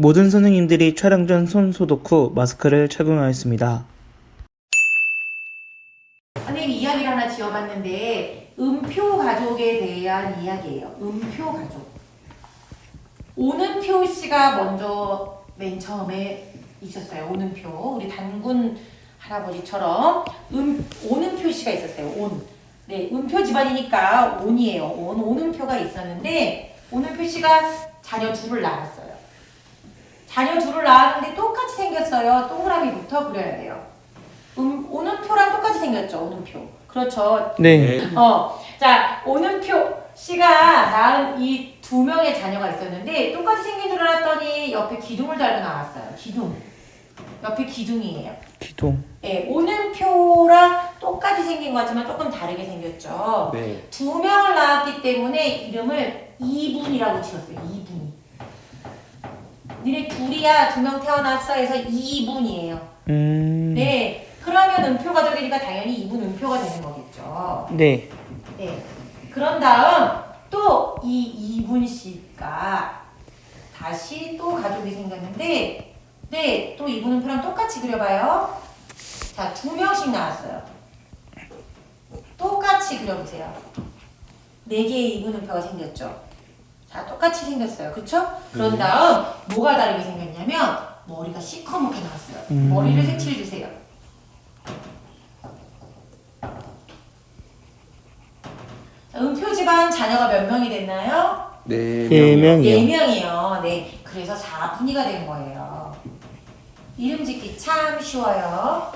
모든 선생님들이 촬영 전 손 소독 후 마스크를 착용하였습니다. 선생님이 이야기를 하나 지어봤는데 음표 가족에 대한 이야기예요. 음표 가족. 오는표 씨가 먼저 맨 처음에 있었어요. 오는표. 우리 단군 할아버지처럼 음 오는표 씨가 있었어요. 온. 네, 음표 집안이니까 온이에요. 온 오는표가 있었는데 오는표 씨가 자녀 둘을 낳았어요. 자녀 둘을 낳았는데 똑같이 생겼어요. 동그라미부터 그려야 돼요. 음, 오는표랑 똑같이 생겼죠, 오는표. 그렇죠. 네. 어, 자, 오는표 씨가 낳은 이 두 명의 자녀가 있었는데 똑같이 생긴 줄 알았더니 옆에 기둥을 달고 나왔어요. 기둥. 옆에 기둥이에요. 기동. 예, 오는표랑 똑같이 생긴 것 같지만 조금 다르게 생겼죠. 네. 두 명을 낳았기 때문에 이름을 이분이라고 지었어요. 이분. 니네 둘이야 두 명 태어났어 해서 이분이에요. 음. 네. 그러면 음표 가족이니까 당연히 이분 음표가 되는 거겠죠. 네. 네. 그런 다음 또이 이분 씨가 다시 또 가족이 생겼는데 네, 또 이분 음표랑 똑같이 그려봐요. 자, 두 명씩 나왔어요. 똑같이 그려보세요. 네 개의 이분 음표가 생겼죠. 자, 똑같이 생겼어요. 그쵸? 그런 다음 뭐가 다르게 생겼냐면 머리가 시커멓게 나왔어요. 음. 머리를 색칠해주세요. 자, 음표 집안 자녀가 몇 명이 됐나요? 네. 네 명이요. 명이요. 네 명이요. 네. 그래서 4분위가 된 거예요. 이름 짓기 참 쉬워요.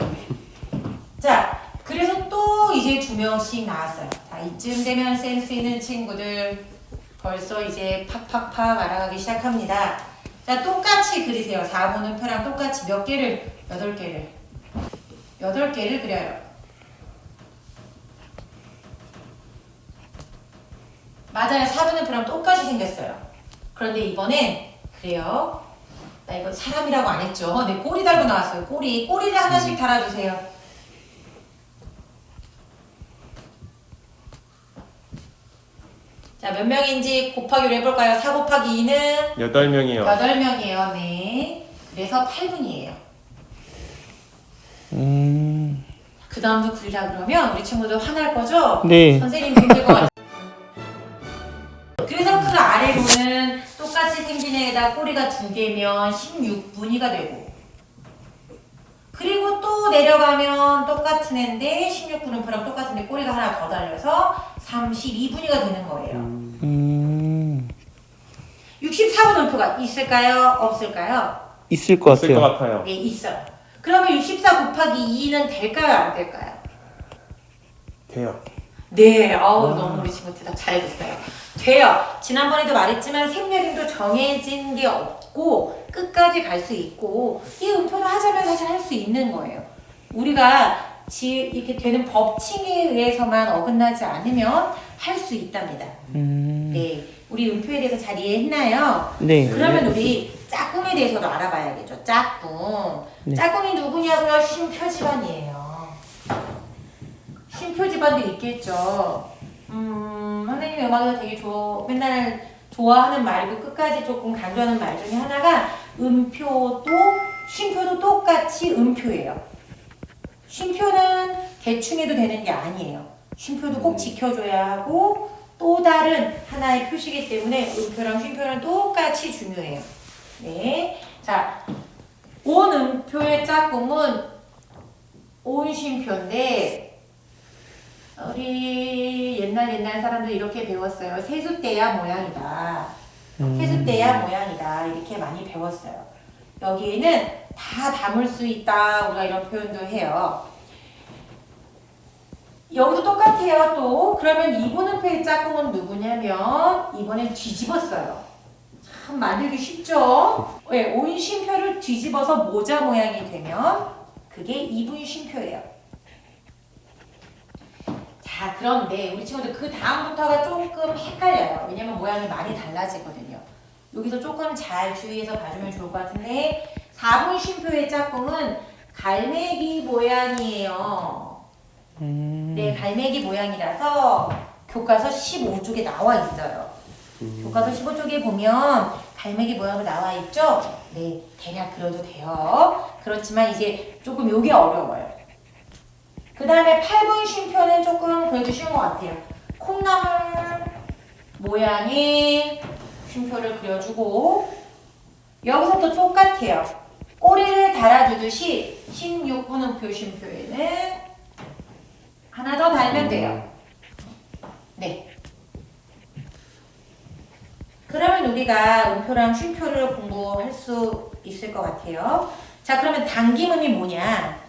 자, 그래서 또 이제 두 명씩 나왔어요. 자, 이쯤 되면 센스 있는 친구들 벌써 이제 팍팍팍 알아가기 시작합니다. 자, 똑같이 그리세요. 4분은 표랑 똑같이 몇 개를? 8개를. 8개를 그려요. 맞아요. 4분의 표랑 똑같이 생겼어요. 그런데 이번엔 그래요. 나 이거 사람이라고 안 했죠. 네, 꼬리 달고 나왔어요. 꼬리. 꼬리를 하나씩 달아주세요. 자, 몇 명인지 곱하기로 해볼까요? 4 곱하기 2는 여덟 명이요. 8명이에요. 네. 그래서 8분이에요. 음. 그 다음도 그리라 그러면 우리 친구들 화날 거죠? 네. 선생님 힘들 것 같아요. 그래서 그 아래로는 똑같이 생긴 애에다 꼬리가 두 개면 16분위가 되고 그리고 또 내려가면 똑같은 애인데 16분음표랑 똑같은데 꼬리가 하나 더 달려서 32분위가 되는 거예요. 음. 64분음표가 있을까요? 없을까요? 있을 것 있을 것 같아요. 같아요. 네, 있어요. 그러면 64 곱하기 2는 될까요? 안 될까요? 돼요. 네, 어우 너무 우리 친구 대답 잘해줬어요. 돼요. 지난번에도 말했지만 생략임도 정해진 게 없고 끝까지 갈 수 있고 이 음표를 하자면 사실 할 수 있는 거예요. 우리가 지, 이렇게 되는 법칙에 의해서만 어긋나지 않으면 할 수 있답니다. 음. 네, 우리 음표에 대해서 잘 이해했나요? 네. 그러면 우리 짝꿍에 대해서도 알아봐야겠죠. 짝꿍. 네. 짝꿍이 누구냐고요? 쉼표 집안이에요. 쉼표 집안도 있겠죠. 음, 선생님이 음악에서 되게 좋아, 맨날 좋아하는 말이고 끝까지 조금 강조하는 말 중에 하나가 음표도 쉼표도 똑같이 음표예요. 쉼표는 대충 해도 되는 게 아니에요. 쉼표도 꼭 지켜줘야 하고 또 다른 하나의 표시기 때문에 음표랑 쉼표는 똑같이 중요해요. 네. 자, 온 음표의 짝꿍은 온 쉼표인데 우리 옛날 옛날 사람들 이렇게 배웠어요. 세숫대야 모양이다. 음. 세숫대야 모양이다. 이렇게 많이 배웠어요. 여기에는 다 담을 수 있다. 우리가 이런 표현도 해요. 여기도 똑같아요. 또 그러면 이분음표의 짝꿍은 누구냐면 이번엔 뒤집었어요. 참 만들기 쉽죠? 네, 온 쉼표를 뒤집어서 모자 모양이 되면 그게 이분 쉼표예요. 자, 그런데 우리 친구들 그 다음부터가 조금 헷갈려요. 왜냐면 모양이 많이 달라지거든요. 여기서 조금 잘 주의해서 봐주면 좋을 것 같은데 4분 쉼표의 짝꿍은 갈매기 모양이에요. 음. 네, 갈매기 모양이라서 교과서 15쪽에 나와 있어요. 교과서 15쪽에 보면 갈매기 모양으로 나와 있죠? 네, 대략 그려도 돼요. 그렇지만 이제 조금 요게 어려워요. 그 다음에 8분 쉼표는 조금 그래도 쉬운 것 같아요. 콩나물 모양의 쉼표를 그려주고 여기서도 똑같아요. 꼬리를 달아주듯이 16분음표 쉼표에는 하나 더 달면 돼요. 네. 그러면 우리가 음표랑 쉼표를 공부할 수 있을 것 같아요. 자, 그러면 당김음이 뭐냐?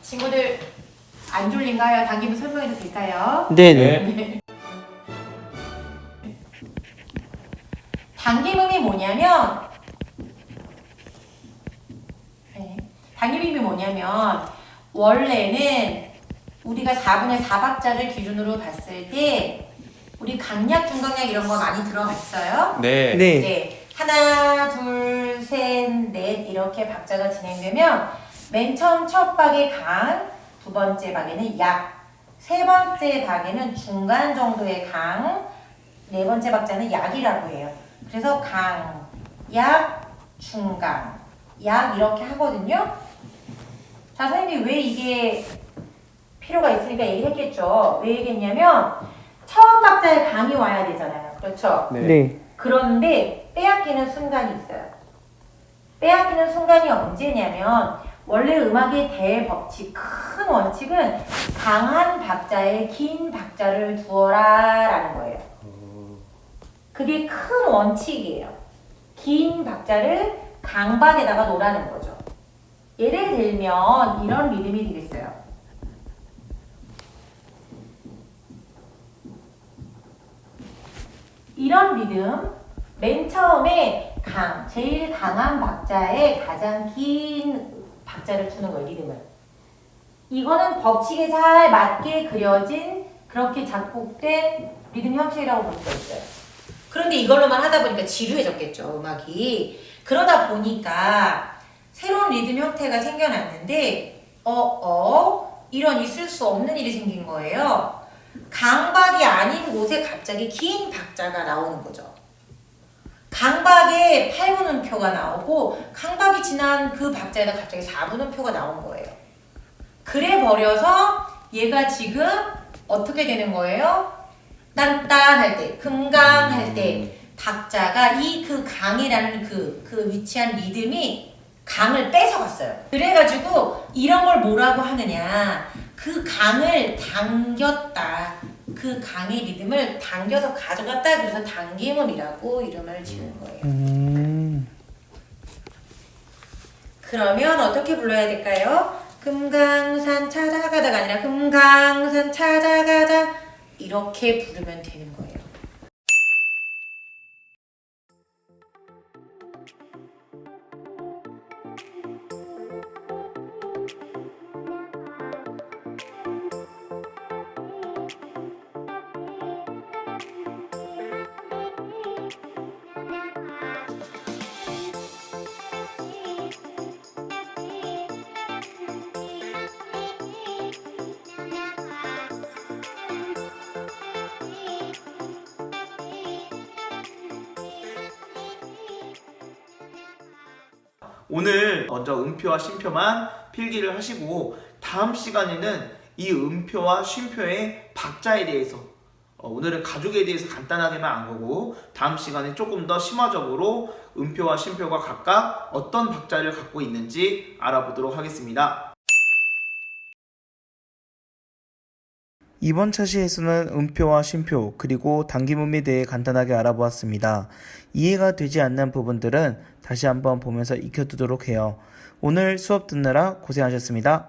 친구들 안 졸린가요? 당김음 설명해도 될까요? 네네. 당 뭐냐면 네. 당김음이 뭐냐면 원래는 우리가 4분의 4박자를 기준으로 봤을 때 우리 강약, 중강약 이런 거 많이 들어봤어요? 네. 네. 네. 하나, 둘, 셋, 넷 이렇게 박자가 진행되면 맨 처음 첫 박에 강, 두 번째 박에는 약, 세 번째 박에는 중간 정도의 강, 네 번째 박자는 약이라고 해요. 그래서 강, 약, 중강, 약 이렇게 하거든요. 자, 선생님이 왜 이게 필요가 있으니까 얘기했겠죠. 왜 얘기했냐면 처음 박자에 강이 와야 되잖아요. 그렇죠? 네. 네. 그런데 빼앗기는 순간이 있어요. 빼앗기는 순간이 언제냐면 원래 음악의 대법칙, 큰 원칙은 강한 박자에 긴 박자를 두어라 라는 거예요. 그게 큰 원칙이에요. 긴 박자를 강박에다가 놓으라는 거죠. 예를 들면 이런 리듬이 되겠어요. 이런 리듬 맨 처음에 강 제일 강한 박자에 가장 긴 박자를 주는 거예요 리듬을 이거는 법칙에 잘 맞게 그려진 그렇게 작곡된 리듬 형식이라고 볼 수가 있어요 그런데 이걸로만 하다 보니까 지루해졌겠죠 음악이 그러다 보니까 새로운 리듬 형태가 생겨났는데 어 어 이런 있을 수 없는 일이 생긴 거예요 강박이 아닌 곳에 갑자기 긴 박자가 나오는 거죠. 강박에 8분음표가 나오고 강박이 지난 그 박자에다 갑자기 4분음표가 나온 거예요. 그래 버려서 얘가 지금 어떻게 되는 거예요? 딴딴할 때, 금강할 때 박자가 이 그 강이라는 그, 그 위치한 리듬이 강을 뺏어갔어요. 그래가지고 이런 걸 뭐라고 하느냐. 그 강을 당겼다. 그 강의 리듬을 당겨서 가져갔다. 그래서 당김음이라고 이름을 지은 거예요. 음. 그러면 어떻게 불러야 될까요? 금강산 찾아가다가 아니라 금강산 찾아가자. 이렇게 부르면 되는 거예요. 오늘 먼저 음표와 쉼표만 필기를 하시고 다음 시간에는 이 음표와 쉼표의 박자에 대해서 어, 오늘은 가족에 대해서 간단하게만 안 거고 다음 시간에 조금 더 심화적으로 음표와 쉼표가 각각 어떤 박자를 갖고 있는지 알아보도록 하겠습니다. 이번 차시에서는 음표와 쉼표 그리고 당김음에 대해 간단하게 알아보았습니다. 이해가 되지 않는 부분들은 다시 한번 보면서 익혀두도록 해요. 오늘 수업 듣느라 고생하셨습니다.